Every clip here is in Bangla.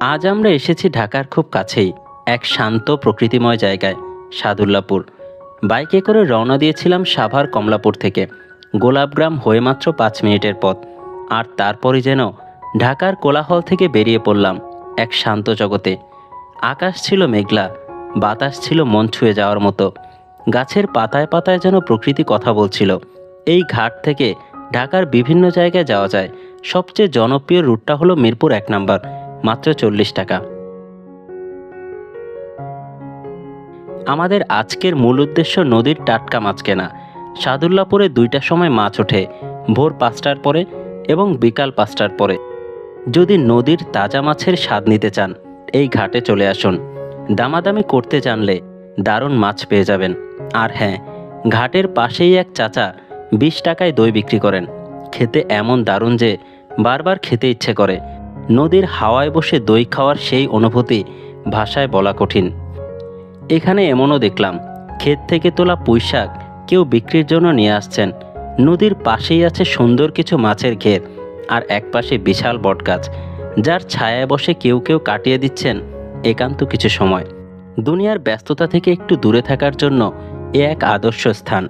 আজ আমরা এসেছি ঢাকার খুব কাছেই, এক শান্ত প্রকৃতিময় জায়গায়, সাদুল্লাপুর। বাইকে করে রওনা দিয়েছিলাম সাভার কমলাপুর থেকে। গোলাপগ্রাম হয়ে মাত্র পাঁচ মিনিটের পথ। আর তারপরে যেন ঢাকার কোলাহল থেকে বেরিয়ে পড়লাম এক শান্ত জগতে। আকাশ ছিল মেঘলা, বাতাস ছিল মন ছুঁয়ে যাওয়ার মতো। গাছের পাতায় পাতায় যেন প্রকৃতি কথা বলছিল। এই ঘাট থেকে ঢাকার বিভিন্ন জায়গায় যাওয়া যায়। সবচেয়ে জনপ্রিয় রুটটা হলো মিরপুর এক নাম্বার। মাত্র চল্লিশ টাকা। আমাদের আজকের মূল উদ্দেশ্য নদীর টাটকা মাছ কেনা। সাদুল্লাপুরে দুইটা সময় মাছ ওঠে, ভোর পাঁচটার পরে এবং বিকাল পাঁচটার পরে। যদি নদীর তাজা মাছের স্বাদ নিতে চান, এই ঘাটে চলে আসুন। দামাদামি করতে জানলে দারুণ মাছ পেয়ে যাবেন। আর হ্যাঁ ঘাটের পাশেই এক চাচা বিশ টাকায় দই বিক্রি করেন। খেতে এমন দারুণ যে বারবার খেতে ইচ্ছে করে। নদীর হাওয়ায় বসে দই খাওয়ার সেই অনুভূতি ভাষায় বলা কঠিন। এখানে এমনও দেখলাম, ক্ষেত থেকে তোলা পুঁইশাক কেউ বিক্রির জন্য নিয়ে আসছেন। নদীর পাশেই আছে সুন্দর কিছু মাছের ক্ষেত আর একপাশে বিশাল বটগাছ, যার ছায়ায় বসে কেউ কেউ কাটিয়ে দিচ্ছেন একান্ত কিছু সময়। দুনিয়ার ব্যস্ততা থেকে একটু দূরে থাকার জন্য এ এক আদর্শ স্থান।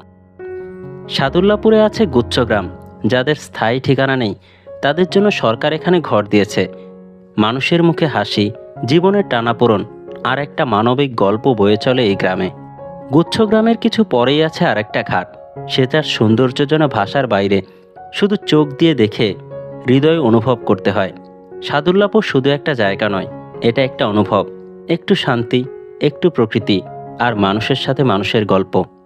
সাদুল্লাপুরে আছে গুচ্ছগ্রাম যাদের স্থায়ী ঠিকানা নেই তাদের জন্য সরকার এখানে ঘর দিয়েছে। মানুষের মুখে হাসি, জীবনের টানাপোড়ন আর একটা মানবিক গল্প বয়ে চলে এই গ্রামে। গুচ্ছ গ্রামের কিছু পরেই আছে আরেকটা ঘাট। সে তার সৌন্দর্য যেন ভাষার বাইরে শুধু চোখ দিয়ে দেখে হৃদয় অনুভব করতে হয়। সাদুল্লাপুর শুধু একটা জায়গা নয়, এটা একটা অনুভব। একটু শান্তি, একটু প্রকৃতি আর মানুষের সাথে মানুষের গল্প।